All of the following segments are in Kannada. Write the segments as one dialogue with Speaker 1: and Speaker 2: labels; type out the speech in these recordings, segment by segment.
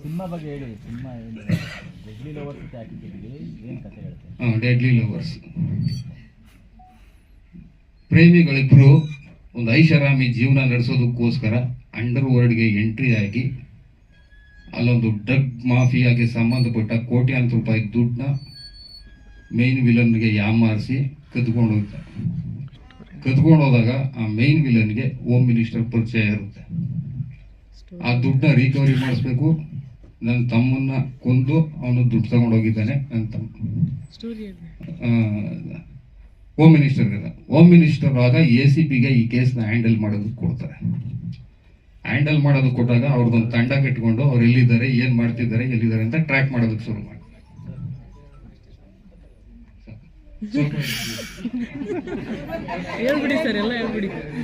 Speaker 1: ಸಿನಿಮಾ ಬಗ್ಗೆ ಹೇಳಿ, ಸಿನಿಮಾ ಡೆಡ್ಲಿ ಲವರ್ಸ್ ಅಂತ ಹಾಕಿದ್ದೀವಿ ಏನು ಕತೆ ಹೇಳ್ತೀವಿ
Speaker 2: ಡೆಡ್ಲಿ ಲವರ್ಸ್ ಪ್ರೇಮಿಗಳಿಬ್ರು ಒಂದು ಐಷಾರಾಮಿ ಜೀವನ ನಡೆಸೋದಕ್ಕೋಸ್ಕರ ಅಂಡರ್ ವರ್ಲ್ಡ್ಗೆ ಎಂಟ್ರಿ ಆಗಿ ಅಲ್ಲೊಂದು ಡ್ರಗ್ ಮಾಫಿಯಾಗೆ ಸಂಬಂಧಪಟ್ಟ ಕೋಟ್ಯಾಂತರ ರೂಪಾಯಿ ದುಡ್ಡನ್ನ ಮೇನ್ ವಿಲನ್ಗೆ ಯಾಮಾರಿಸಿ ಕದ್ಕೊಂಡು ಹೋಗ್ತಾರೆ. ಕದ್ಕೊಂಡು ಹೋದಾಗ ಆ ಮೇನ್ ವಿಲನ್ಗೆ ಹೋಮ್ ಮಿನಿಸ್ಟರ್ ಪರಿಚಯ ಇರುತ್ತೆ. ಆ ದುಡ್ಡನ್ನ ರಿಕವರಿ ಮಾಡಿಸ್ಬೇಕು. ನನ್ನ ತಮ್ಮನ್ನ ಕೊಂದು ಅವನು ದುಡ್ಡು ತಗೊಂಡು ಹೋಗಿದ್ದಾನೆ ನನ್ನ ತಮ್ಮ. ಹೋಮ್ ಮಿನಿಸ್ಟರ್ ಹೋಮ್ ಮಿನಿಸ್ಟರ್ ಆಗ ಎ ಸಿ ಪಿಗೆ ಈ ಕೇಸ್ನ ಹ್ಯಾಂಡಲ್ ಮಾಡೋದಕ್ಕೆ ಕೊಡ್ತಾರೆ. ಹ್ಯಾಂಡಲ್ ಮಾಡೋದಕ್ಕೆ ಕೊಟ್ಟಾಗ ಅವ್ರದ್ದೊಂದು ತಂಡ ಕಟ್ಕೊಂಡು ಅವ್ರು ಎಲ್ಲಿದ್ದಾರೆ ಏನು ಮಾಡ್ತಿದ್ದಾರೆ ಎಲ್ಲಿದ್ದಾರೆ ಅಂತ ಟ್ರ್ಯಾಕ್ ಮಾಡೋದಕ್ಕೆ ಶುರು ಮಾಡಿ.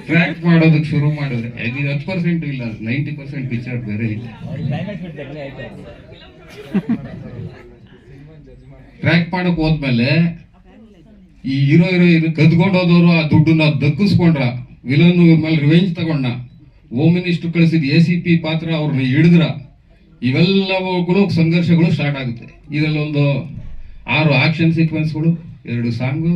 Speaker 2: ಟ್ರ್ಯಾಕ್ ಮಾಡೋದಕ್ಕೆ ಶುರು ಮಾಡಿದ್ರೆ ಇದು ಹತ್ತು ಪರ್ಸೆಂಟ್ ಇಲ್ಲ ನೈಂಟಿ ಪರ್ಸೆಂಟ್ ಪಿಕ್ಚರ್ ಬೇರೆ
Speaker 1: ಇಲ್ಲ.
Speaker 2: ಟ್ರ್ಯಾಕ್ ಮಾಡಕ್ ಹೋದ್ಮೇಲೆ, ಈ ಹೀರೋ ಹೀರೋ ಕದ್ಕೊಂಡು ಹೋದವರು ಆ ದುಡ್ಡನ್ನ ದಕ್ಕಿಸ್ಕೊಂಡ್ರ ವಿಲನ್ ಮೇಲೆ ರಿವೆಂಜ್ ತಗೊಂಡ ಹೋಮ್ ಮಿನಿಸ್ಟರ್ ಕಳಿಸಿದ ಎ ಸಿ ಪಿ ಪಾತ್ರ ಅವ್ರನ್ನ ಹಿಡಿದ್ರ, ಇವೆಲ್ಲವೂ ಸಂಘರ್ಷಗಳು ಸ್ಟಾರ್ಟ್ ಆಗುತ್ತೆ. ಇದರಲ್ಲಿ ಒಂದು ಆರು ಆಕ್ಷನ್ ಸೀಕ್ವೆನ್ಸ್ಗಳು ಎರಡು ಸಾಂಗು.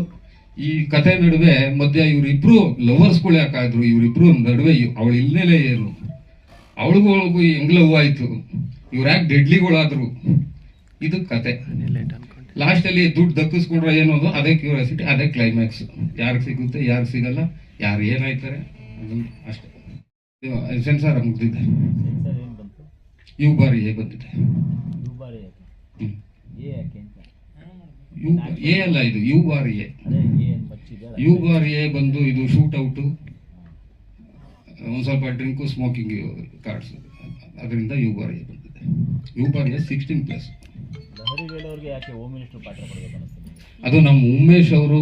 Speaker 2: ಈ ಕತೆ ನಡುವೆ ಮಧ್ಯ ಇವರಿಬ್ರು ಲವರ್ಸ್ಗಳು ಯಾಕಾದ್ರು ಇವರಿಬ್ರು ನಡುವೆ ಅವಳ ಇಲ್ಲೇ ಏನು? ಅವಳಿಗೂ ಅವಳಿಗೂ ಹೆಂಗ್ ಲವ್ ಆಯ್ತು? ಇವ್ರು ಯಾಕೆ ಡೆಡ್ಲಿಗಳಾದ್ರು ಇದು ಕತೆ ಲಾಸ್ಟ್ ಅಲ್ಲಿ ದುಡ್ಡು ದಕ್ಕಿಸ್ಕೊಂಡ್ರೆ ಏನು ಅದು ಅದೇ ಕ್ಯೂರಿಯಾಸಿಟಿ ಅದೇ ಕ್ಲೈಮ್ಯಾಕ್ಸ್ ಯಾರಿಗೆ ಸಿಗುತ್ತೆ ಯಾರು ಸಿಗಲ್ಲ ಯಾರು ಏನಾಯ್ತಾರೆ ಅಷ್ಟೇ. ಸೆನ್ಸರ್
Speaker 1: ಸೆನ್ಸಾರ ಮುಗ್ದಿದೆ
Speaker 2: ಇವು ಬಾರಿ ಬಂದಿದೆ?
Speaker 1: ಯು. ಎ
Speaker 2: ಅಲ್ಲ ಇದು U R A. U R A ಬಂದು ಇದು ಶೂಟ್ ಔಟು ಒಂದು ಸ್ವಲ್ಪ ಡ್ರಿಂಕು ಸ್ಮೋಕಿಂಗ್ ಕಾರ್ಡ್ಸ್ ಅದರಿಂದ ಯು ಆರ್ ಎ ಬಂದಿದೆ. U R A sixteen plus ಅದು ನಮ್ಮ ಉಮೇಶ್ ಅವರು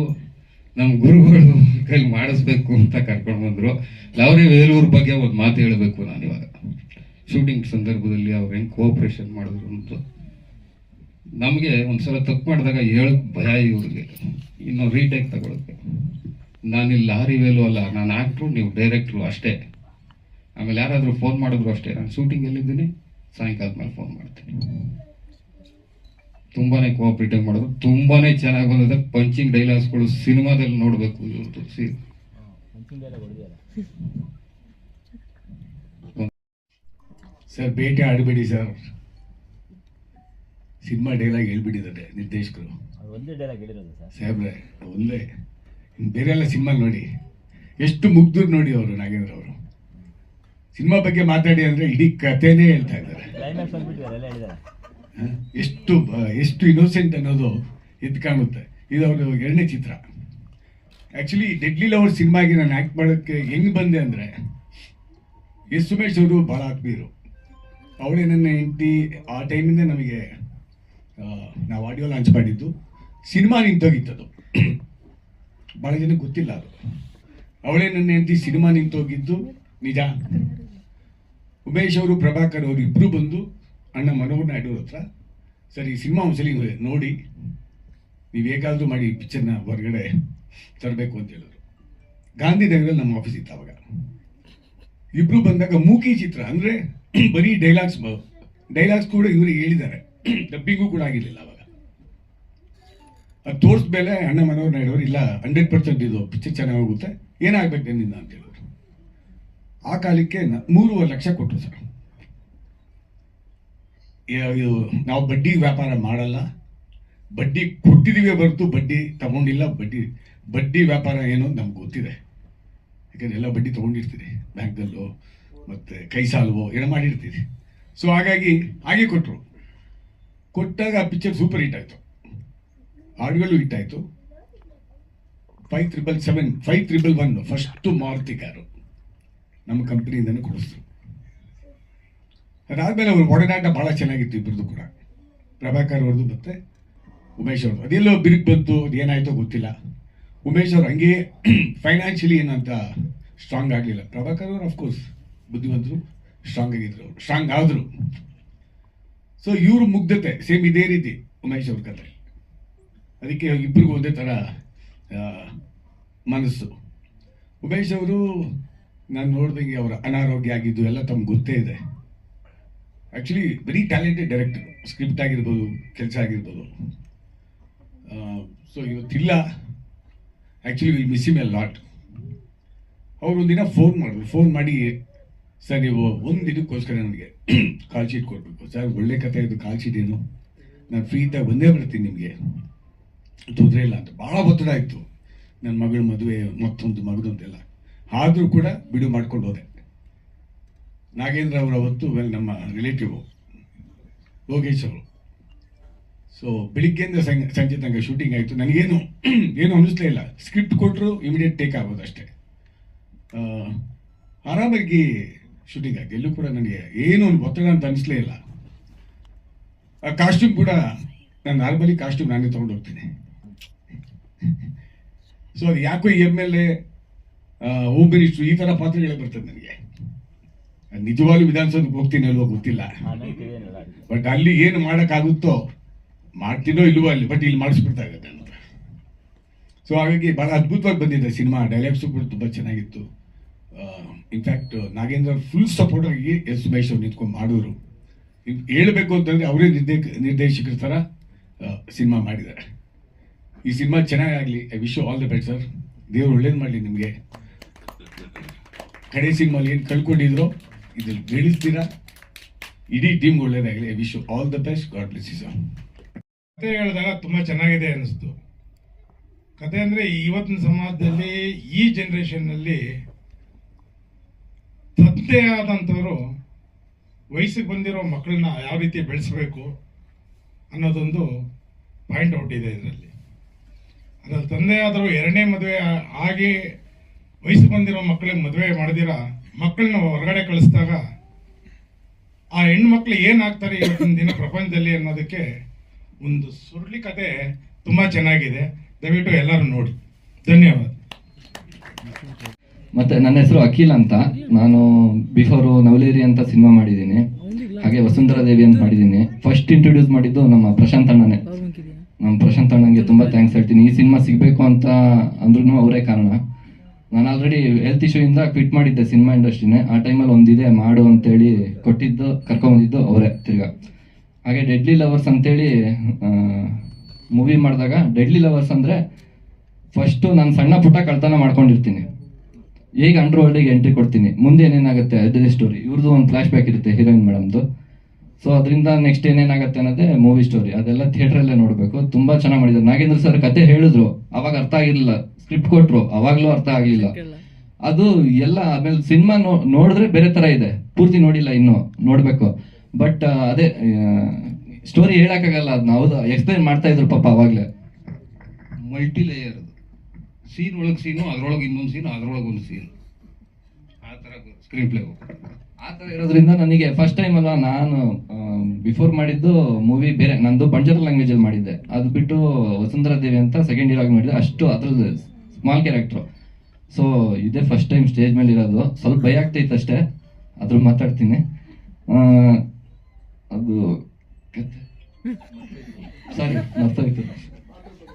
Speaker 2: ನಮ್ಮ ಗುರುಗಳು ಕೈಲಿ ಮಾಡಿಸ್ಬೇಕು ಅಂತ ಕರ್ಕೊಂಡು ಬಂದರು. ಲವರಿ ವೇಲೂರ್ ಬಗ್ಗೆ ಒಂದು ಮಾತು ಹೇಳಬೇಕು ನಾನು ಇವಾಗ ಶೂಟಿಂಗ್ ಸಂದರ್ಭದಲ್ಲಿ ಅವ್ರು ಹೆಂಗೆ ಕೋಆಪ್ರೇಷನ್ ಮಾಡಿದ್ರು ಅಂತ. ನಮಗೆ ಒಂದ್ಸಲ ತಪ್ಪು ಮಾಡಿದಾಗ ಹೇಳಕ್ ಭಯ ಇವ್ರಿಗೆ. ಇನ್ನು ರೀಟೇಕ್ ತಗೊಳಕ್ಕೆ. ನಾನಿಲ್ಲಿ ಲಾರಿ ವೇಲು ಅಲ್ಲ, ನಾನು ಆಕ್ಟ್ರು ನೀವು ಡೈರೆಕ್ಟ್ರು ಅಷ್ಟೇ. ಆಮೇಲೆ ಯಾರಾದರೂ ಫೋನ್ ಮಾಡಿದ್ರು ಅಷ್ಟೇ. ನಾನು ಶೂಟಿಂಗ್ ಎಲ್ಲಿದ್ದೀನಿ? ಸಾಯಂಕಾಲದ ಮೇಲೆ ಫೋನ್ ಮಾಡ್ತೀನಿ. ತುಂಬಾ ಕೋಆಪ್ರೇಟಿವ್ ಮಾಡಿದ್ರು ತುಂಬಾ ಚೆನ್ನಾಗಿ ಬಂದಿದೆ ಪಂಚಿಂಗ್ ಡೈಲಾಗ್ಸ್ಗಳು ಸಿನಿಮಾದಲ್ಲಿ ನೋಡಬೇಕು ಇವ್ರದ್ದು ಸಿ
Speaker 3: ಸರ್ ಭೇಟಿ ಆಡಬೇಡಿ ಸರ್. ಸಿನಿಮಾ ಡೈಲಾಗ್ ಹೇಳ್ಬಿಟ್ಟಿದ್ದಾರೆ ನಿರ್ದೇಶಕರು.
Speaker 1: ಒಂದೇ ಡೈಲಾಗ್ ಹೇಳಿರೋದು ಸರ್.
Speaker 3: ಸಾಹೇಬ್ರೆ ಒಂದೇ. ಇನ್ನು ಬೇರೆ ಎಲ್ಲ ಸಿನಿಮಾ ನೋಡಿ. ಎಷ್ಟು ಮುಗ್ಧರು ನೋಡಿ ಅವರು ನಾಗೇಂದ್ರ ಅವರು. ಸಿನಿಮಾ ಬಗ್ಗೆ ಮಾತಾಡಿ ಅಂದರೆ ಇಡೀ ಕಥೆನೇ ಹೇಳ್ತಾ ಇದ್ದಾರೆ. ಎಷ್ಟು ಎಷ್ಟು ಇನ್ನೋಸೆಂಟ್ ಅನ್ನೋದು ಎದ್ದು ಕಾಣುತ್ತೆ. ಇದು ಅವರು ಎರಡನೇ ಚಿತ್ರ. ಆ್ಯಕ್ಚುಲಿ ಡೆಡ್ಲಿ ಲವರ್ ಸಿನಿಮಾಗೆ ನಾನು ಆ್ಯಕ್ಟ್ ಮಾಡೋಕ್ಕೆ ಹೆಂಗೆ ಬಂದೆ ಅಂದರೆ ಎಸ್ ಸುಮೇಶ್ ಅವರು ಭಾಳ ಆತ್ಮೀಯರು. ಅವಳೇ ನನ್ನ ಹೆಂಡತಿ ಆ ಟೈಮಿಂದ ನಮಗೆ ನಾವು ಆಡಿಯೋ ಲಾಂಚ್ ಮಾಡಿದ್ದು ಸಿನಿಮಾ ನಿಂತೋಗಿತ್ತದು. ಭಾಳ ಜನ ಗೊತ್ತಿಲ್ಲ ಅದು. ಅವಳೇ ನನ್ನ ಹೆಂಡತಿ ಸಿನಿಮಾ ನಿಂತೋಗಿದ್ದು, ನಿಜ. ಉಮೇಶ್ ಅವರು, ಪ್ರಭಾಕರ್ ಅವರು ಇಬ್ಬರು ಬಂದು ಅಣ್ಣ ಮನೋಹರ್ ನಾಯ್ಡು ಅವ್ರ ಹತ್ರ, ಸರಿ ಈ ಸಿನಿಮಾ ಒಂದ್ಸಲಿ ನೋಡಿ. ನೀವು ಹೇಗಾದರೂ ಮಾಡಿ ಪಿಕ್ಚರ್ನ ಹೊರಗಡೆ ತರಬೇಕು ಅಂತ ಹೇಳಿದ್ರು. ಗಾಂಧಿನಗರಲ್ಲಿ ನಮ್ಮ ಆಫೀಸ್ ಇತ್ತು ಅವಾಗ. ಇಬ್ರು ಬಂದಾಗ ಮೂಕಿ ಚಿತ್ರ, ಅಂದರೆ ಬರೀ ಡೈಲಾಗ್ಸ್ ಡೈಲಾಗ್ಸ್ ಕೂಡ ಇವರು ಹೇಳಿದ್ದಾರೆ. ಡಬ್ಬಿಂಗೂ ಕೂಡ ಆಗಿರಲಿಲ್ಲ ಅವಾಗ. ಅದು ತೋರಿಸ್ಮೇಲೆ ಅಣ್ಣ ಮನೋಹರ್ ನಾಯ್ಡು ಅವರು ಇಲ್ಲ ಹಂಡ್ರೆಡ್ ಪರ್ಸೆಂಟ್ ಇದು ಪಿಕ್ಚರ್ ಚೆನ್ನಾಗಿ ಹೋಗುತ್ತೆ, ಏನಾಗಬೇಕು ನಿನ್ನ ಅಂತ ಹೇಳಿದ್ರು. ಆ ಕಾಲಕ್ಕೆ ಮೂರುವರೆ ಲಕ್ಷ ಕೊಟ್ಟರು ಸರ್. ಇದು, ನಾವು ಬಡ್ಡಿ ವ್ಯಾಪಾರ ಮಾಡಲ್ಲ. ಬಡ್ಡಿ ಕೊಟ್ಟಿದ್ದೀವಿ ಬರ್ತು ಬಡ್ಡಿ ತಗೊಂಡಿಲ್ಲ, ಬಡ್ಡಿ ಬಡ್ಡಿ ವ್ಯಾಪಾರ ಏನು ನಮ್ಗೆ ಗೊತ್ತಿದೆ. ಯಾಕಂದ್ರೆ ಎಲ್ಲ ಬಡ್ಡಿ ತೊಗೊಂಡಿರ್ತೀರಿ ಬ್ಯಾಂಕ್ದಲ್ಲೋ ಮತ್ತು ಕೈ ಸಾಲವೋ, ಏನೋ ಮಾಡಿರ್ತೀರಿ. ಸೊ ಹಾಗಾಗಿ, ಹಾಗೆ ಕೊಟ್ಟರು ಕೊಟ್ಟಾಗ ಆ ಪಿಕ್ಚರ್ ಸೂಪರ್ ಹಿಟ್ ಆಯಿತು. ಹಾಡುಗಳು ಹಿಟ್ ಆಯಿತು. Five triple seven five triple one first Maruti car ನಮ್ಮ ಕಂಪ್ನಿಯಿಂದನೇ ಕೊಡಿಸ್ತು ಅದಾದಮೇಲೆ ಅವ್ರ ಒಡನಾಟ ಭಾಳ ಚೆನ್ನಾಗಿತ್ತು ಇಬ್ಬರದು ಕೂಡ. ಪ್ರಭಾಕರ್ ಅವ್ರದ್ದು ಮತ್ತೆ ಉಮೇಶ್ ಅವ್ರದ್ದು. ಅದೆಲ್ಲೋ ಬಿರುಕು ಬಂತು ಅದು ಏನಾಯ್ತೋ ಗೊತ್ತಿಲ್ಲ. ಉಮೇಶ್ ಅವ್ರು ಹಂಗೆ ಫೈನಾನ್ಷಿಯಲಿ ಏನಂತ ಸ್ಟ್ರಾಂಗ್ ಆಗಲಿಲ್ಲ. ಪ್ರಭಾಕರ್ ಅವರು ಆಫ್ಕೋರ್ಸ್ ಬುದ್ಧಿವಂತರು ಸ್ಟ್ರಾಂಗ್ ಆಗಿದ್ರು. ಅವರು ಸ್ಟ್ರಾಂಗ್ ಆದರು. ಸೊ ಇವರು ಮುಗ್ಧತೆ ಸೇಮ್ ಇದೇ ರೀತಿ ಉಮೇಶ್ ಅವ್ರ ಕತೆ. ಅದಕ್ಕೆ ಇಬ್ಬರಿಗೂ ಒಂದೇ ಥರ ಮನಸ್ಸು. ಉಮೇಶ್ ಅವರು, ನಾನು ನೋಡ್ದಂಗೆ ಅವರ ಅನಾರೋಗ್ಯ ಆಗಿದ್ದು ಎಲ್ಲ ತಮ್ಗೆ ಗೊತ್ತೇ ಇದೆ. Actually very talented director script ಆಗಿರ್ಬೋದು, ಕೆಲಸ ಆಗಿರ್ಬೋದು. ಸೊ ಇವತ್ತಿಲ್ಲ. Actually will miss him a lot ಅವರು ಒಂದಿನ ಫೋನ್ ಮಾಡಿದ್ರು ಫೋನ್ ಮಾಡಿ ಸರ್ ನೀವು ಒಂದು ಇದಕ್ಕೋಸ್ಕರ ನನಗೆ ಕಾಲ್ ಶೀಟ್ ಕೊಡಬೇಕು. ಸರ್ ಒಳ್ಳೆ ಕಥೆ ಇದು ಕಾಲ್ ಶೀಟ್ ಏನು? ನಾನು ಫ್ರೀ ಇದ್ದಾಗ ಬಂದೇ ಬರ್ತೀನಿ ನಿಮಗೆ. ತೊಂದರೆ ಇಲ್ಲ ಅಂತ. ಭಾಳ ಒತ್ತಡ ಇತ್ತು. ನನ್ನ ಮಗಳ ಮದುವೆ, ಮತ್ತೊಂದು ಮಗದೊಂದೆಲ್ಲ. ಆದರೂ ಕೂಡ ಬಿಡು ಮಾಡ್ಕೊಂಡು ಹೋದೆ. ನಾಗೇಂದ್ರ ಅವರ ಅವತ್ತು ವೆಲ್ ನಮ್ಮ ರಿಲೇಟಿವ್ ಯೋಗೇಶ್ ಅವರು. ಸೊ ಬೆಳಿಗ್ಗೆಯಿಂದ ಸಂಜೆ ತನಕ ಶೂಟಿಂಗ್ ಆಯಿತು. ನನಗೇನು, ಏನು ಅನ್ನಿಸ್ಲೇ ಇಲ್ಲ. ಸ್ಕ್ರಿಪ್ಟ್ ಕೊಟ್ಟರು ಇಮಿಡಿಯೇಟ್ ಟೇಕ್ ಆಗೋದು ಅಷ್ಟೇ. ಆರಾಮಾಗಿ ಶೂಟಿಂಗ್ ಆಗಿ ಎಲ್ಲೂ ಕೂಡ ನನಗೆ ಏನು ಒಂದು ಒತ್ತಡ ಅಂತ ಅನಿಸ್ಲೇ ಇಲ್ಲ. ಆ ಕಾಸ್ಟ್ಯೂಮ್ ಕೂಡ ನಾನು ನಾರ್ಮಲಿ ಕಾಸ್ಟ್ಯೂಮ್ ನಾನೇ ತೊಗೊಂಡು ಹೋಗ್ತೀನಿ. ಸೊ ಅದು ಯಾಕೋ M L A home minister ಈ ಥರ ಪಾತ್ರಗಳೇ ಬರ್ತದೆ ನನಗೆ. ನಿಜವಾಗ್ಲೂ ವಿಧಾನಸೌಧಕ್ಕೆ ಹೋಗ್ತೀನಿ ಅಲ್ವೋ ಗೊತ್ತಿಲ್ಲ. ಬಟ್ ಅಲ್ಲಿ ಏನು ಮಾಡೋಕ್ಕಾಗುತ್ತೋ ಮಾಡ್ತೀನೋ ಇಲ್ವೋ ಅಲ್ಲಿ ಬಟ್ ಇಲ್ಲಿ ಮಾಡಿಸ್ಬಿಡ್ತಾ ಇರುತ್ತೆ ಅಂತ ಸೊ ಹಾಗಾಗಿ ಭಾಳ ಅದ್ಭುತವಾಗಿ ಬಂದಿದೆ ಸಿನಿಮಾ ಡೈಲಾಗ್ಸು ಕೂಡ ತುಂಬ ಚೆನ್ನಾಗಿತ್ತು. In fact Nagendra full support ಆಗಿ ಎಸ್ ಸುಮೇಶ್ ಅವ್ರು ನಿಂತ್ಕೊಂಡು ಮಾಡಿದ್ರು. ಹೇಳಬೇಕು ಅಂತಂದರೆ ಅವರೇ ನಿರ್ದೇ, ನಿರ್ದೇಶಕರ ಥರ ಸಿನಿಮಾ ಮಾಡಿದ್ದಾರೆ. ಈ cinema ಚೆನ್ನಾಗಾಗಲಿ I wish all the best sir ದೇವ್ರು ಒಳ್ಳೇದು ಮಾಡಲಿ ನಿಮಗೆ. ಕಡೆ ಸಿನಿಮಾಲಿ ಏನು ಕಳ್ಕೊಂಡಿದ್ರು, ಇದ್ರಲ್ಲಿ ಬೆಳೆಸ್ತೀರಾ ಇಡೀ ಟೀಮ್ ಒಳ್ಳೇದಾಗಲಿ I wish all the best God bless sir
Speaker 4: ಕತೆ ಹೇಳಿದಾಗ ತುಂಬ ಚೆನ್ನಾಗಿದೆ ಅನಿಸ್ತು ಕತೆ ಅಂದರೆ ಇವತ್ತಿನ ಸಮಾಜದಲ್ಲಿ, ಈ ಜನರೇಷನ್ನಲ್ಲಿ ತಂದೆ ಆದಂಥವ್ರು ವಯಸ್ಸಿಗೆ ಬಂದಿರೋ ಮಕ್ಕಳನ್ನ ಯಾವ ರೀತಿ ಬೆಳೆಸಬೇಕು ಅನ್ನೋದೊಂದು ಪಾಯಿಂಟ್ ಔಟ್ ಇದೆ ಇದರಲ್ಲಿ. ಅದ್ರಲ್ಲಿ ತಂದೆಯಾದರೂ ಎರಡನೇ ಮದುವೆ ಆಗಿ ವಯಸ್ಸು ಬಂದಿರೋ ಮಕ್ಕಳಿಗೆ ಮದುವೆ ಮಾಡಿದಿರ ಮಕ್ಕಳನ್ನ ಹೊರಗಡೆ ಕಳಿಸಿದಾಗ ಆ ಹೆಣ್ಮಕ್ಳು ಏನಾಗ್ತಾರೆ ಇವತ್ತಿನ ದಿನ ಪ್ರಪಂಚದಲ್ಲಿ ಅನ್ನೋದಕ್ಕೆ ಒಂದು ಸುರುಳಿ ಕತೆ ತುಂಬ ಚೆನ್ನಾಗಿದೆ. ದಯವಿಟ್ಟು ಎಲ್ಲರೂ ನೋಡಿ. ಧನ್ಯವಾದ.
Speaker 5: ಮತ್ತೆ ನನ್ನ ಹೆಸರು ಅಖಿಲ್ ಅಂತ. ನಾನು ಬಿಫೋರು ನವಲೇರಿ ಅಂತ ಸಿನಿಮಾ ಮಾಡಿದ್ದೀನಿ. ಹಾಗೆ ವಸುಂಧರಾ ದೇವಿ ಅಂತ ಮಾಡಿದ್ದೀನಿ. ಫಸ್ಟ್ ಇಂಟ್ರೊಡ್ಯೂಸ್ ಮಾಡಿದ್ದು ನಮ್ಮ ಪ್ರಶಾಂತ್ ಅಣ್ಣನೇ. ನಮ್ಮ ಪ್ರಶಾಂತ್ ಅಣ್ಣಂಗೆ ತುಂಬ ಥ್ಯಾಂಕ್ಸ್ ಹೇಳ್ತೀನಿ. ಈ ಸಿನಿಮಾ ಸಿಗಬೇಕು ಅಂತ ಅಂದ್ರೂ ಅವರೇ ಕಾರಣ. ನಾನು ಆಲ್ರೆಡಿ ಹೆಲ್ತ್ ಇಶ್ಯೂ ಇಂದ ಕ್ವಿಟ್ ಮಾಡಿದ್ದೆ ಸಿನಿಮಾ ಇಂಡಸ್ಟ್ರಿನೇ ಆ ಟೈಮಲ್ಲಿ ಒಂದಿದೆ ಮಾಡು ಅಂತೇಳಿ ಕೊಟ್ಟಿದ್ದು ಕರ್ಕೊಂಬಂದಿದ್ದು ಅವರೇ ತಿರ್ಗಾ. ಹಾಗೆ ಡೆಡ್ಲಿ ಲವರ್ಸ್ ಅಂತೇಳಿ ಮೂವಿ ಮಾಡಿದಾಗ ಡೆಡ್ಲಿ ಲವರ್ಸ್ ಅಂದರೆ ಫಸ್ಟು ನಾನು ಸಣ್ಣ ಪುಟ್ಟ ಕಳ್ತನ ಮಾಡ್ಕೊಂಡಿರ್ತೀನಿ. ಈಗ ಅಂಡರ್ ವರ್ಲ್ಡಿಗೆ ಎಂಟ್ರಿ ಕೊಡ್ತೀನಿ. ಮುಂದೆ ಏನೇನಾಗುತ್ತೆ ಅದೇ ಸ್ಟೋರಿ ಇವ್ರದ್ದು ಒಂದು ಫ್ಲಾಶ್ ಬ್ಯಾಕ್ ಇರುತ್ತೆ ಹೀರೋಯಿನ್ ಮೇಡಮ್ದು. ಸೊ ಅದರಿಂದ ನೆಕ್ಸ್ಟ್ ಏನೇನಾಗುತ್ತೆ ಅನ್ನೋದೇ ಮೂವಿ ಸ್ಟೋರಿ ಅದೆಲ್ಲ ಥಿಯೇಟ್ರಲ್ಲೇ ನೋಡಬೇಕು. ತುಂಬಾ ಚೆನ್ನಾಗಿ ಮಾಡಿದ್ದಾರೆ. ನಾಗೇಂದ್ರ ಸರ್ ಕತೆ ಹೇಳಿದ್ರು. ಅವಾಗ ಅರ್ಥ ಆಗಿರ್ಲಿಲ್ಲ. ಸ್ಕ್ರಿಪ್ಟ್ ಕೊಟ್ಟರು ಅವಾಗಲೂ ಅರ್ಥ ಆಗಲಿಲ್ಲ ಅದು ಎಲ್ಲ ಆಮೇಲೆ ಸಿನಿಮಾ ನೋಡಿದ್ರೆ ಬೇರೆ ತರ ಇದೆ. ಪೂರ್ತಿ ನೋಡಿಲ್ಲ ಇನ್ನು. ನೋಡಬೇಕು. ಬಟ್ ಅದೇ ಸ್ಟೋರಿ ಹೇಳಕ್ಕಾಗಲ್ಲ. ಅದನ್ನ ಹೌದು? ಎಕ್ಸ್ಪ್ಲೈನ್ ಮಾಡ್ತಾ ಇದ್ರು ಪಾಪ ಅವಾಗಲೇ.
Speaker 2: ಮಲ್ಟಿ ಲೇಯರ್ ಸೀನ್ ಒಳಗೆ ಸೀನು ಅದ್ರೊಳಗೆ ಇನ್ನೊಂದು ಸೀನು ಅದ್ರೊಳಗೆ ಒಂದು ಸೀನ್ ಆ ಥರ ಸ್ಕ್ರೀನ್ ಪ್ಲೇ
Speaker 5: ಆ ಥರ ಇರೋದ್ರಿಂದ ನನಗೆ ಫಸ್ಟ್ ಟೈಮ್ ಅಲ್ಲ ನಾನು ಬಿಫೋರ್ ಮಾಡಿದ್ದು ಮೂವಿ ಬೇರೆ, ನಂದು ಬಂಜಾರ ಲ್ಯಾಂಗ್ವೇಜಲ್ಲಿ ಮಾಡಿದ್ದೆ. ಅದು ಬಿಟ್ಟು ವಸುಂಧರಾ ದೇವಿ ಅಂತ ಸೆಕೆಂಡ್ ಇಯರ್ ಆಗಿ ಮಾಡಿದ್ದೆ, ಅಷ್ಟು ಅದ್ರದ್ದು ಸ್ಮಾಲ್ ಕ್ಯಾರೆಕ್ಟ್ರು ಸೊ ಇದೇ ಫಸ್ಟ್ ಟೈಮ್ ಸ್ಟೇಜ್ ಮೇಲೆ ಇರೋದು. ಸ್ವಲ್ಪ ಭಯ ಆಗ್ತೈತೆ ಅಷ್ಟೇ ಅದ್ರ ಮಾತಾಡ್ತೀನಿ. ಅದು ಸಾರಿ ಮರ್ತೋಯ್ತು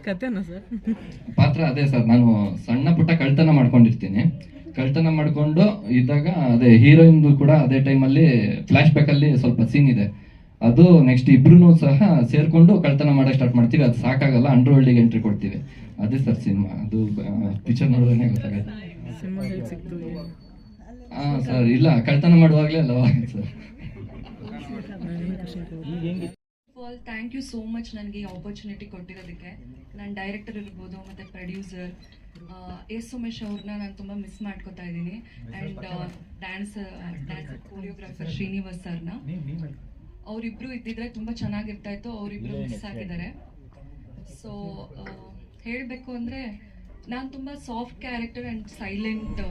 Speaker 6: ಕತೆನಾ ಸರ್?
Speaker 5: ಪಾತ್ರ ಅದೇ ಸರ್ ನಾನು ಸಣ್ಣ ಪುಟ್ಟ ಕಳ್ತನ ಮಾಡ್ಕೊಂಡಿರ್ತೀನಿ. ಕಳ್ತನ ಮಾಡ್ಕೊಂಡು ಇದ್ದಾಗ ಅದೇ ಹೀರೋಯಿನ್ ಕೂಡ ಅದೇ ಟೈಮಲ್ಲಿ ಫ್ಲಾಶ್ ಬ್ಯಾಕ್ ಅಲ್ಲಿ ಸ್ವಲ್ಪ ಸೀನ್ ಇದೆ. ಅದು ನೆಕ್ಸ್ಟ್ ಇಬ್ರು ಸಹ ಸೇರ್ಕೊಂಡು ಕಳ್ತನ ಮಾಡಕ್ ಸ್ಟಾರ್ಟ್ ಮಾಡ್ತೀವಿ. ಅದು ಸಾಕಾಗಲ್ಲ ಅಂಡರ್ ವರ್ಲ್ಡಿಗೆ ಎಂಟ್ರಿ ಕೊಡ್ತೀವಿ. ಅದೇ ಸರ್ ಸಿನಿಮಾ ಅದು ಪಿಕ್ಚರ್ ನೋಡೋದೇ ಗೊತ್ತಾಗುತ್ತೆ. ಹಾ ಸರ್ ಇಲ್ಲ ಕಳ್ತನ ಮಾಡುವಾಗಲೇ ಅಲ್ಲವಾ sir.
Speaker 7: All thank you so much ನನಗೆ ಈ ಆಪರ್ಚುನಿಟಿ ಕೊಟ್ಟಿರೋದಕ್ಕೆ. ನಾನು ಡೈರೆಕ್ಟರ್ ಇರ್ಬೋದು ಮತ್ತು ಪ್ರೊಡ್ಯೂಸರ್ ಎಸ್ ಸುಮೇಶ್ ಅವ್ರನ್ನ ನಾನು ತುಂಬ ಮಿಸ್ ಮಾಡ್ಕೋತಾ ಇದ್ದೀನಿ. And dance choreographer choreographer Srinivas ಸರ್ನ. ಅವರಿಬ್ಬರು ಇದ್ದಿದ್ರೆ ತುಂಬ ಚೆನ್ನಾಗಿರ್ತಾ ಇತ್ತು ಅವರಿಬ್ಬರು ಮಿಸ್ ಆಗಿದ್ದಾರೆ. ಸೊ ಹೇಳಬೇಕು ಅಂದರೆ ನಾನು ತುಂಬ soft character and silent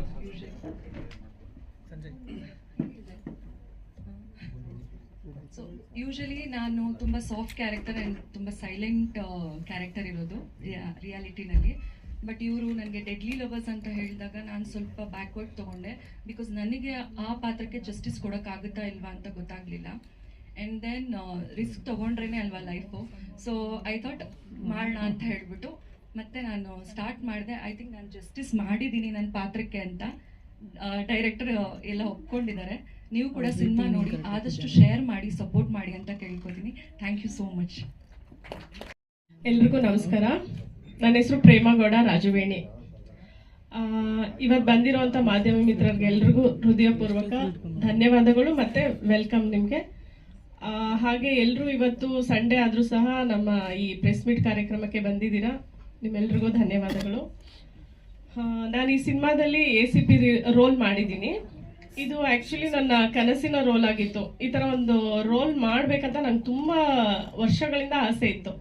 Speaker 7: so usually ನಾನು ತುಂಬ ಸಾಫ್ಟ್ ಕ್ಯಾರೆಕ್ಟರ್ ಆ್ಯಂಡ್ ತುಂಬ ಸೈಲೆಂಟ್ ಕ್ಯಾರೆಕ್ಟರ್ ಇರೋದು ರಿಯಾಲಿಟಿನಲ್ಲಿ ಬಟ್ ಇವರು ನನಗೆ ಡೆಡ್ಲಿ ಲವರ್ಸ್ ಅಂತ ಹೇಳಿದಾಗ ನಾನು ಸ್ವಲ್ಪ ಬ್ಯಾಕ್ವರ್ಡ್ ತೊಗೊಂಡೆ. ಬಿಕಾಸ್ ನನಗೆ ಆ ಪಾತ್ರಕ್ಕೆ ಜಸ್ಟಿಸ್ ಕೊಡೋಕ್ಕಾಗುತ್ತಾ ಇಲ್ವಾ ಅಂತ ಗೊತ್ತಾಗಲಿಲ್ಲ. ಆ್ಯಂಡ್ ದೆನ್ ರಿಸ್ಕ್ ತೊಗೊಂಡ್ರೇ ಅಲ್ವಾ ಲೈಫು ಸೊ ಐ ಥಾಟ್ ಮಾಡೋಣ ಅಂತ ಹೇಳಿಬಿಟ್ಟು ಮತ್ತೆ ನಾನು ಸ್ಟಾರ್ಟ್ ಮಾಡಿದೆ. ಐ ಥಿಂಕ್ ನಾನು ಜಸ್ಟಿಸ್ ಮಾಡಿದ್ದೀನಿ ನನ್ನ ಪಾತ್ರಕ್ಕೆ ಅಂತ ಡೈರೆಕ್ಟರ್ ಎಲ್ಲ ಒಪ್ಕೊಂಡಿದ್ದಾರೆ. ನೀವು ಕೂಡ ಸಿನಿಮಾ ನೋಡಿ ಆದಷ್ಟು ಶೇರ್ ಮಾಡಿ ಸಪೋರ್ಟ್ ಮಾಡಿ ಅಂತ ಕೇಳ್ಕೊತೀನಿ. ಥ್ಯಾಂಕ್ ಯು ಸೋ ಮಚ್
Speaker 8: ಎಲ್ರಿಗೂ ನಮಸ್ಕಾರ. ನನ್ನ ಹೆಸರು ಪ್ರೇಮಗೌಡ ರಾಜವೇಣಿ. ಇವತ್ತು ಬಂದಿರುವಂಥ ಮಾಧ್ಯಮ ಮಿತ್ರರಿಗೆ ಎಲ್ರಿಗೂ ಹೃದಯಪೂರ್ವಕ ಧನ್ಯವಾದಗಳು ಮತ್ತು ವೆಲ್ಕಮ್ ನಿಮಗೆ. ಹಾಗೆ ಎಲ್ಲರೂ ಇವತ್ತು ಸಂಡೇ ಆದರೂ ಸಹ ನಮ್ಮ ಈ ಪ್ರೆಸ್ ಮೀಟ್ ಕಾರ್ಯಕ್ರಮಕ್ಕೆ ಬಂದಿದ್ದೀರಾ. ನಿಮ್ಮೆಲ್ರಿಗೂ ಧನ್ಯವಾದಗಳು. ನಾನು ಈ ಸಿನಿಮಾದಲ್ಲಿ ಎ ಸಿ ಪಿ ರೋಲ್ ಮಾಡಿದ್ದೀನಿ. ಇದು ಆ್ಯಕ್ಚುಲಿ ನನ್ನ ಕನಸಿನ ರೋಲ್ ಆಗಿತ್ತು. ಈ ಥರ ಒಂದು ರೋಲ್ ಮಾಡಬೇಕಂತ ನಂಗೆ ತುಂಬ ವರ್ಷಗಳಿಂದ ಆಸೆ ಇತ್ತು.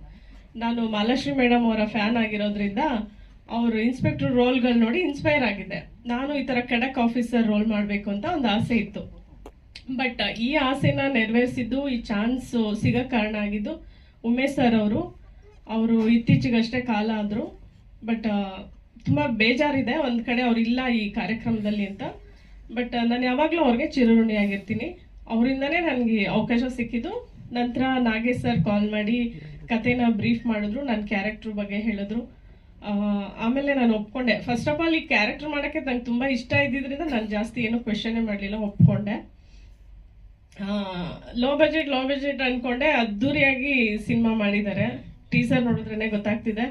Speaker 8: ನಾನು ಮಾಲಾಶ್ರೀ ಮೇಡಮ್ ಅವರ ಫ್ಯಾನ್ ಆಗಿರೋದ್ರಿಂದ ಅವರು ಇನ್ಸ್ಪೆಕ್ಟರ್ ರೋಲ್ಗಳು ನೋಡಿ ಇನ್ಸ್ಪೈರ್ ಆಗಿದೆ ನಾನು ಈ ಥರ ಕೆಡಕ್ ಆಫೀಸರ್ ರೋಲ್ ಮಾಡಬೇಕು ಅಂತ ಒಂದು ಆಸೆ ಇತ್ತು. ಬಟ್ ಈ ಆಸೆನ ನೆರವೇರಿಸಿದ್ದು, ಈ ಚಾನ್ಸ್ ಸಿಗೋ ಕಾರಣ ಆಗಿದ್ದು ಉಮೇಶ್ ಸರ್ ಅವರು. ಅವರು ಇತ್ತೀಚೆಗಷ್ಟೇ ಕಾಲ ಆದರು. ಬಟ್ ತುಂಬ ಬೇಜಾರಿದೆ. ಒಂದು ಕಡೆ ಅವ್ರು ಇಲ್ಲ ಈ ಕಾರ್ಯಕ್ರಮದಲ್ಲಿ ಅಂತ. ಬಟ್ ನಾನು ಯಾವಾಗಲೂ ಅವ್ರಿಗೆ ಚಿರಋಣಿಯಾಗಿರ್ತೀನಿ ಅವರಿಂದನೇ ನನಗೆ ಅವಕಾಶ ಸಿಕ್ಕಿದ್ದು. ನಂತರ ನಾಗೇಶ್ ಸರ್ ಕಾಲ್ ಮಾಡಿ ಕತೆನ ಬ್ರೀಫ್ ಮಾಡಿದ್ರು. ನನ್ನ ಕ್ಯಾರೆಕ್ಟ್ರ್ ಬಗ್ಗೆ ಹೇಳಿದ್ರು. ಆಮೇಲೆ ನಾನು ಒಪ್ಕೊಂಡೆ. ಫಸ್ಟ್ ಆಫ್ ಆಲ್ ಈ ಕ್ಯಾರೆಕ್ಟರ್ ಮಾಡೋಕ್ಕೆ ನಂಗೆ ತುಂಬ ಇಷ್ಟ ಇದ್ದಿದ್ರಿಂದ ನಾನು ಜಾಸ್ತಿ ಏನು ಕ್ವೆಶನೇ ಮಾಡಲಿಲ್ಲ, ಒಪ್ಕೊಂಡೆ. ಲೋ ಬಜೆಟ್ ಲೋ ಬಜೆಟ್ ಅಂದ್ಕೊಂಡೆ ಅದ್ದೂರಿಯಾಗಿ ಸಿನಿಮಾ ಮಾಡಿದ್ದಾರೆ. ಟೀಸರ್ ನೋಡಿದ್ರೇ ಗೊತ್ತಾಗ್ತಿದೆ.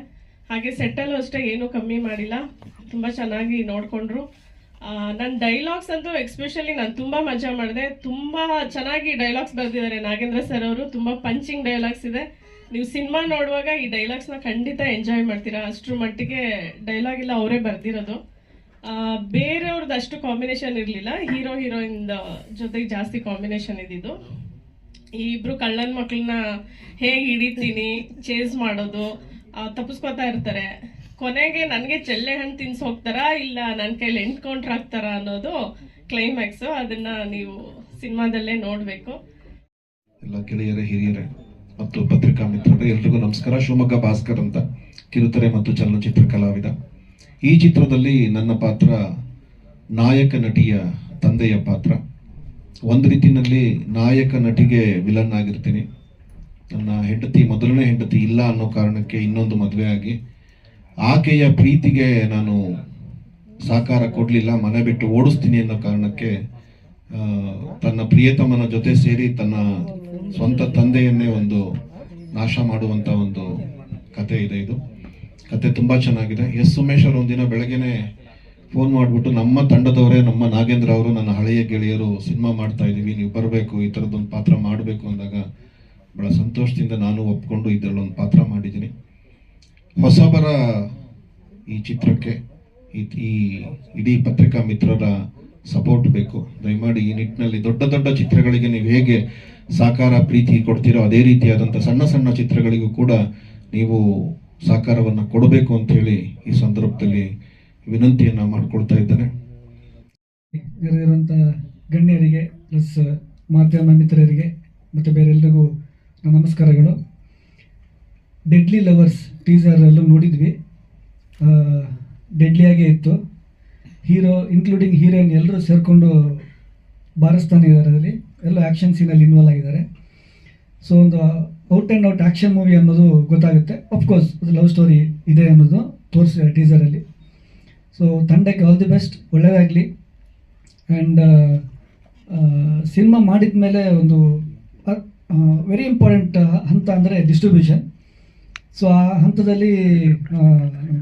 Speaker 8: ಹಾಗೆ ಸೆಟ್ಟಲ್ಲೂ ಅಷ್ಟೇ, ಏನೂ ಕಮ್ಮಿ ಮಾಡಿಲ್ಲ. ತುಂಬ ಚೆನ್ನಾಗಿ ನೋಡಿಕೊಂಡ್ರು. ನನ್ನ ಡೈಲಾಗ್ಸ್ ಅಂತೂ ಎಕ್ಸ್ಪೆಷಲಿ ನಾನು ತುಂಬ ಮಜಾ ಮಾಡಿದೆ. ತುಂಬ ಚೆನ್ನಾಗಿ ಡೈಲಾಗ್ಸ್ ಬರೆದಿದ್ದಾರೆ ನಾಗೇಂದ್ರ ಸರ್ ಅವರು. ತುಂಬ ಪಂಚಿಂಗ್ ಡೈಲಾಗ್ಸ್ ಇದೆ. ನೀವು ಸಿನಿಮಾ ನೋಡುವಾಗ ಈ ಡೈಲಾಗ್ಸ್ನ ಖಂಡಿತ ಎಂಜಾಯ್ ಮಾಡ್ತೀರಾ. ಅಷ್ಟರ ಮಟ್ಟಿಗೆ ಡೈಲಾಗ್ ಎಲ್ಲ ಅವರೇ ಬರೆದಿರೋದು. ಬೇರೆಯವ್ರದ್ದು ಅಷ್ಟು ಕಾಂಬಿನೇಷನ್ ಇರಲಿಲ್ಲ. ಹೀರೋ ಹೀರೋಯಿನ್ ಜೊತೆಗೆ ಜಾಸ್ತಿ ಕಾಂಬಿನೇಷನ್ ಇದ್ದಿದ್ದು. ಈ ಇಬ್ರು ಕಳ್ಳನ ಮಕ್ಕಳನ್ನ ಹೇಗೆ ಹಿಡಿತೀನಿ ಚೇಸ್ ಮಾಡೋದು ತಪ್ಪಿಸ್ಕೊತಾ ಇರ್ತಾರೆ. ಕೊನೆಗೆ ನನಗೆ ಚೆಲ್ಲೆ ಹಣ್ಣು ತಿನ್ಸ್ ಹೋಗ್ತಾರಾ ಇಲ್ಲ ನನ್ನ ಕೈಲಿ ಎಂಟ್ಕೊಂಡ್ರೆ ಹಾಕ್ತಾರಾ ಅನ್ನೋದು ಕ್ಲೈಮ್ಯಾಕ್ಸ್ ಅದನ್ನ ನೀವು ಸಿನಿಮಾದಲ್ಲೇ ನೋಡಬೇಕು.
Speaker 9: ಎಲ್ಲ ಗೆಳೆಯರೇ, ಹಿರಿಯರೇ ಮತ್ತು ಪತ್ರಿಕಾ ಮಿತ್ರರೇ, ಎಲ್ರಿಗೂ ನಮಸ್ಕಾರ. ಶಿವಮೊಗ್ಗ ಭಾಸ್ಕರ್ ಅಂತ ಕಿರುತೆರೆ ಮತ್ತು ಚಲನಚಿತ್ರ ಕಲಾವಿದ. ಈ ಚಿತ್ರದಲ್ಲಿ ನನ್ನ ಪಾತ್ರ ನಾಯಕ ನಟಿಯ ತಂದೆಯ ಪಾತ್ರ. ಒಂದು ರೀತಿಯಲ್ಲಿ ನಾಯಕ ನಟಿಗೆ ವಿಲನ್ ಆಗಿರ್ತೀನಿ. ನನ್ನ ಹೆಂಡತಿ, ಮೊದಲನೇ ಹೆಂಡತಿ ಇಲ್ಲ ಅನ್ನೋ ಕಾರಣಕ್ಕೆ ಇನ್ನೊಂದು ಮದುವೆ ಆಗಿ ಆಕೆಯ ಪ್ರೀತಿಗೆ ನಾನು ಸಹಕಾರ ಕೊಡಲಿಲ್ಲ, ಮನೆ ಬಿಟ್ಟು ಓಡಿಸ್ತೀನಿ ಅನ್ನೋ ಕಾರಣಕ್ಕೆ ತನ್ನ ಪ್ರಿಯತಮನ ಜೊತೆ ಸೇರಿ ತನ್ನ ಸ್ವಂತ ತಂದೆಯನ್ನೇ ಒಂದು ನಾಶ ಮಾಡುವಂತ ಒಂದು ಕತೆ ಇದೆ ಇದು. ಕತೆ ತುಂಬಾ ಚೆನ್ನಾಗಿದೆ. ಎಸ್ ಉಮೇಶ್ ಅವರು ಒಂದಿನ ಬೆಳಗ್ಗೆನೆ ಫೋನ್ ಮಾಡಿಬಿಟ್ಟು, ನಮ್ಮ ತಂಡದವರೇ, ನಮ್ಮ ನಾಗೇಂದ್ರ ಅವರು, ನನ್ನ ಹಳೆಯ ಗೆಳೆಯರು ಸಿನಿಮಾ ಮಾಡ್ತಾ ಇದೀವಿ ನೀವು ಬರಬೇಕು, ಈ ಥರದ್ದೊಂದು ಪಾತ್ರ ಮಾಡಬೇಕು ಅಂದಾಗ, ಬಹಳ ಸಂತೋಷದಿಂದ ನಾನು ಒಪ್ಕೊಂಡು ಇದರಲ್ಲೊಂದು ಪಾತ್ರ ಮಾಡಿದ್ದೀನಿ. ಹೊಸಬರ ಈ ಚಿತ್ರಕ್ಕೆ, ಈ- ಇಡೀ ಪತ್ರಿಕಾ ಮಿತ್ರರ ಸಪೋರ್ಟ್ ಬೇಕು. ದಯಮಾಡಿ ಈ ನಿಟ್ಟಿನಲ್ಲಿ ದೊಡ್ಡ ದೊಡ್ಡ ಚಿತ್ರಗಳಿಗೆ ನೀವು ಹೇಗೆ ಸಾಕಾರ ಪ್ರೀತಿ ಕೊಡ್ತೀರೋ ಅದೇ ರೀತಿಯಾದಂಥ ಸಣ್ಣ ಸಣ್ಣ ಚಿತ್ರಗಳಿಗೂ ಕೂಡ ನೀವು ಸಹಕಾರವನ್ನು ಕೊಡಬೇಕು ಅಂತ ಈ ಸಂದರ್ಭದಲ್ಲಿ ವಿನಂತಿಯನ್ನು ಮಾಡಿಕೊಳ್ತಾ ಇದ್ದೇನೆ.
Speaker 10: ನೆರೆದಿರುವಂಥ ಗಣ್ಯರಿಗೆ ಪ್ಲಸ್ ಮಾಧ್ಯಮ ಮಿತ್ರರಿಗೆ, ಮತ್ತು ಬೇರೆ ಎಲ್ರಿಗೂ ನಮಸ್ಕಾರಗಳು. ಡೆಡ್ಲಿ ಲವರ್ಸ್ ಟೀಸರಲ್ಲೂ ನೋಡಿದ್ವಿ. ಡೆಡ್ಲಿಯಾಗೇ ಇತ್ತು. ಹೀರೋ ಇನ್ಕ್ಲೂಡಿಂಗ್ ಹೀರೋಯಿನ್ ಎಲ್ಲರೂ ಸೇರಿಕೊಂಡು ಬಾರಿಸ್ತಾನೆ ಇದ್ದಾರೆ ಅದರಲ್ಲಿ ಎಲ್ಲ ಆ್ಯಕ್ಷನ್ ಸೀನಲ್ಲಿ ಇನ್ವಾಲ್ವ್ ಆಗಿದ್ದಾರೆ. ಸೊ ಒಂದು out and out action movie ಅನ್ನೋದು ಗೊತ್ತಾಗುತ್ತೆ. ಅಫ್ಕೋರ್ಸ್ ಅದು ಲವ್ ಸ್ಟೋರಿ ಇದೆ ಅನ್ನೋದು ತೋರಿಸಿ ಟೀಸರಲ್ಲಿ ಸೊ ತಂಡಕ್ಕೆ ಆಲ್ ದಿ ಬೆಸ್ಟ್ ಒಳ್ಳೆಯದಾಗಲಿ ಆ್ಯಂಡ್ ಸಿನಿಮಾ ಮಾಡಿದ ಮೇಲೆ ಒಂದು ವೆರಿ ಇಂಪಾರ್ಟೆಂಟ್ ಹಂತ ಅಂದರೆ ಡಿಸ್ಟ್ರಿಬ್ಯೂಷನ್ ಸೊ ಆ ಹಂತದಲ್ಲಿ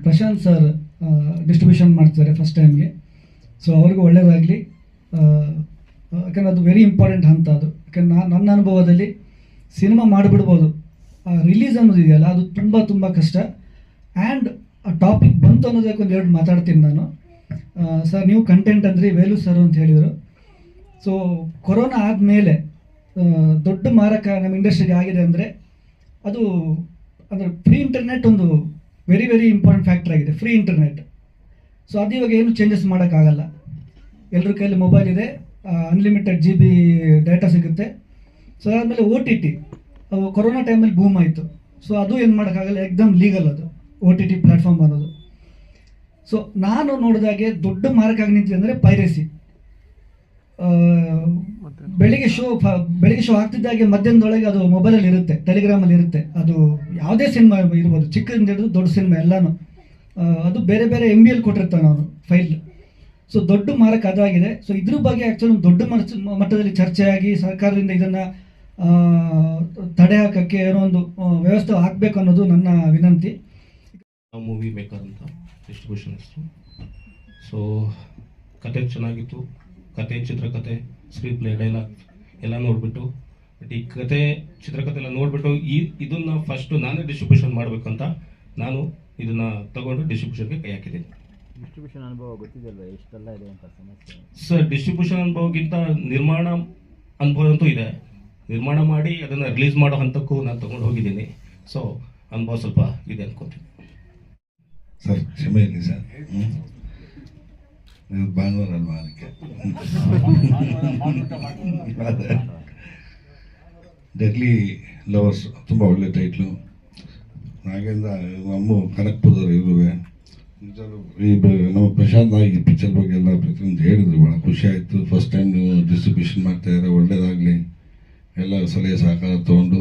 Speaker 10: ಪ್ರಶಾಂತ್ ಸರ್ ಡಿಸ್ಟ್ರಿಬ್ಯೂಷನ್ ಮಾಡ್ತಾರೆ ಫಸ್ಟ್ ಟೈಮ್ಗೆ ಸೊ ಅವ್ರಿಗೂ ಒಳ್ಳೆಯದಾಗಲಿ ಯಾಕಂದ್ರೆ ಅದು ವೆರಿ ಇಂಪಾರ್ಟೆಂಟ್ ಹಂತ ಅದು. ಯಾಕಂದ್ರೆ ನಾನು ನನ್ನ ಅನುಭವದಲ್ಲಿ ಸಿನಿಮಾ ಮಾಡಿಬಿಡ್ಬೋದು. ರಿಲೀಸ್ ಅನ್ನೋದು ಇದೆಯಲ್ಲ, ಅದು ತುಂಬ ತುಂಬ ಕಷ್ಟ. ಆ್ಯಂಡ್ ಆ ಟಾಪಿಕ್ ಬಂತು ಅನ್ನೋದಕ್ಕೆ ಒಂದು ಎರಡು ಮಾತಾಡ್ತೀನಿ ನಾನು. ಸರ್ ನೀವು ಕಂಟೆಂಟ್ ಅಂದರೆ ವೇಲು ಸರ್ ಅಂತ ಹೇಳಿದರು. ಸೊ ಕೊರೋನಾ ಆದಮೇಲೆ ದೊಡ್ಡ ಮಾರಕ ನಮ್ಮ ಇಂಡಸ್ಟ್ರಿಗೆ ಆಗಿದೆ ಅಂದರೆ ಅದು ಅಂದರೆ ಫ್ರೀ ಇಂಟರ್ನೆಟ್ ಒಂದು ವೆರಿ ವೆರಿ ಇಂಪಾರ್ಟೆಂಟ್ ಫ್ಯಾಕ್ಟರ್ ಆಗಿದೆ. ಫ್ರೀ ಇಂಟರ್ನೆಟ್ ಸೊ ಅದು ಇವಾಗ ಏನು ಚೇಂಜಸ್ ಮಾಡೋಕ್ಕಾಗಲ್ಲ. ಎಲ್ಲರ ಕೈಯಲ್ಲಿ ಮೊಬೈಲ್ ಇದೆ ಅನ್ಲಿಮಿಟೆಡ್ ಜಿ ಬಿ ಡೇಟಾ ಸಿಗುತ್ತೆ. ಸೊ ಅದಾದಮೇಲೆ ಓ ಟಿ ಟಿ ಕೊರೋನಾ ಟೈಮಲ್ಲಿ ಬೂಮ್ ಆಯಿತು. ಸೊ ಅದು ಏನು ಮಾಡೋಕ್ಕಾಗಲ್ಲ ಎಕ್ದಮ್ ಲೀಗಲ್ ಅದು ಓ ಟಿ ಟಿ ಪ್ಲ್ಯಾಟ್ಫಾರ್ಮ್ ಅನ್ನೋದು. ಸೊ ನಾನು ನೋಡಿದಾಗೆ ದೊಡ್ಡ ಮಾರ್ಕ್ ಆಗಿ ನಿಂತಿದೆ ಅಂದರೆ ಪೈರಸಿ ಬೆಳಿಗ್ಗೆ ಶೋ ಬೆಳಿಗ್ಗೆ ಶೋ ಆಗ್ತಿದ್ದಾಗೆ ಮಧ್ಯಾಹ್ನದೊಳಗೆ ಅದು ಮೊಬೈಲಲ್ಲಿ ಇರುತ್ತೆ ಟೆಲಿಗ್ರಾಮಲ್ಲಿ ಇರುತ್ತೆ. ಅದು ಯಾವುದೇ ಸಿನಿಮಾ ಇರ್ಬೋದು ಚಿಕ್ಕದಿಂದ ಹಿಡಿದು ದೊಡ್ಡ ಸಿನಿಮಾ ಎಲ್ಲಾನು. ಅದು ಬೇರೆ ಬೇರೆ ಎಂ ಬಿ ಎಲ್ ಕೊಟ್ಟಿರ್ತಾನೆ ಅವನು ಫೈಲ್ ಸೊ ದೊಡ್ಡ ಮಾರಕ ಅದಾಗಿದೆ. ಸೊ ಇದ್ರ ಬಗ್ಗೆ ಆ್ಯಕ್ಚುಲಿ ದೊಡ್ಡ ಮಟ್ಟ- ಮಟ್ಟದಲ್ಲಿ ಚರ್ಚೆಯಾಗಿ ಸರ್ಕಾರದಿಂದ ಇದನ್ನು ತಡೆ ಹಾಕೋಕ್ಕೆ ಏನೋ ಒಂದು ವ್ಯವಸ್ಥೆ ಆಗಬೇಕು ಅನ್ನೋದು ನನ್ನ ವಿನಂತಿ.
Speaker 11: ಮೂವಿ ಮೇಕರ್ ಅಂತ ಸೊ ಕತೆ ಚೆನ್ನಾಗಿತ್ತು. ಕತೆ ಚಿತ್ರಕಥೆ ಸ್ಕ್ರೀನ್ ಪ್ಲೇ ಡೈಲಾಗ್ ಎಲ್ಲ ನೋಡಿಬಿಟ್ಟು ಬಟ್ ಈ ಕತೆ ಚಿತ್ರಕಥೆ ಎಲ್ಲ ನೋಡಿಬಿಟ್ಟು ಈ ಇದನ್ನ ಫಸ್ಟ್ ನಾನೇ ಡಿಸ್ಟ್ರಿಬ್ಯೂಷನ್ ಮಾಡಬೇಕಂತ ನಾನು ಇದನ್ನ ತಗೊಂಡು ಡಿಸ್ಟ್ರಿಬ್ಯೂಷನ್ಗೆ ಕೈ ಹಾಕಿದ್ದೀನಿ.
Speaker 1: ಡಿಸ್ಟ್ರಿಬ್ಯೂಷನ್ ಅನುಭವ ಗೊತ್ತಿದೆಯಲ್ಲ ಎಷ್ಟೆಲ್ಲ ಇದೆ ಅಂತ ಸಮಸ್ಯೆ?
Speaker 11: ಸರ್ ಡಿಸ್ಟ್ರಿಬ್ಯೂಷನ್ ಅನುಭವಕ್ಕಿಂತ ನಿರ್ಮಾಣ ಅನುಭವ ಅಂತೂ ಇದೆ. ನಿರ್ಮಾಣ ಮಾಡಿ ಅದನ್ನು ರಿಲೀಸ್ ಮಾಡೋ ಹಂತಕ್ಕೂ ನಾನು ತಗೊಂಡು ಹೋಗಿದ್ದೀನಿ. ಸೊ ಅನುಭವ ಸ್ವಲ್ಪ ಇದೆ ಅನ್ಕೋತೀನಿ.
Speaker 12: ಸರ್ ಕ್ಷಮೆ ಇರಲಿ ಸರ್ ಭಾನುವಾರ ಅಲ್ವಾ ಅದಕ್ಕೆ ಅದೇ. ಡೆಡ್ಲಿ ಲವರ್ಸ್ ತುಂಬ ಒಳ್ಳೆ ಟೈಟ್ಲು ನಾಗೇಂದ್ರ, ನಮ್ಮ ಕನಕ್ಪುರದವ್ರು ಇರುವೆ. ಈ ನಮ್ಮ ಪ್ರಶಾಂತ್ ಆಗಿ ಪಿಕ್ಚರ್ ಬಗ್ಗೆ ಎಲ್ಲ ಪ್ರತಿಯೊಂದು ಹೇಳಿದ್ರು. ಭಾಳ ಖುಷಿ ಆಯಿತು. ಫಸ್ಟ್ ಟೈಮ್ ನೀವು ಡಿಸ್ಟ್ರಿಬ್ಯೂಷನ್ ಮಾಡ್ತಾ ಇದ್ದಾರೆ ಒಳ್ಳೇದಾಗಲಿ. ಎಲ್ಲ ಸಲಹೆ ಸಹಕಾರ ತೊಗೊಂಡು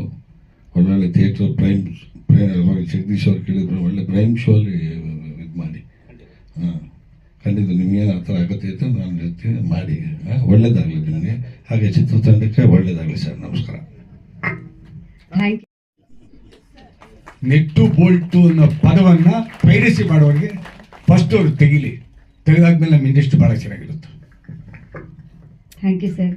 Speaker 12: ಒಳ್ಳೊಳ್ಳೆ ಥಿಯೇಟ್ರ್ ಪ್ರೈಮ್ ಪ್ರೇ ಜಗದೀಶ್ ಅವ್ರು ಕೇಳಿದ್ರು ಒಳ್ಳೆ ಪ್ರೈಮ್ ಶೋ ಅಲ್ಲಿ ಇದು ಮಾಡಿ. ಹಾಂ. ಖಂಡಿತ ನಿಮಗೇನು ಆ ಥರ ಅಗತ್ಯ ಇತ್ತು ನಾನು ಹೇಳ್ತೀನಿ ಮಾಡಿ ಒಳ್ಳೇದಾಗಲಿ ನಿಮಗೆ. ಹಾಗೆ ಚಿತ್ರತಂಡಕ್ಕೆ ಒಳ್ಳೇದಾಗಲಿ ಸರ್ ನಮಸ್ಕಾರ.
Speaker 3: ನೆಟ್ಟು ಬೋಲ್ಟು ಅನ್ನೋ ಪದವನ್ನು ಪೈರಸಿ ಮಾಡೋರಿಗೆ ಫಸ್ಟ್ ಅವರು ತೆಗಿಲಿ. ತೆಗೆದಾದ್ಮೇಲೆ ನಮ್ಮ ಇಂಡಸ್ಟ್ರಿ ಭಾಳ ಚೆನ್ನಾಗಿರುತ್ತೆ.
Speaker 13: Thank you sir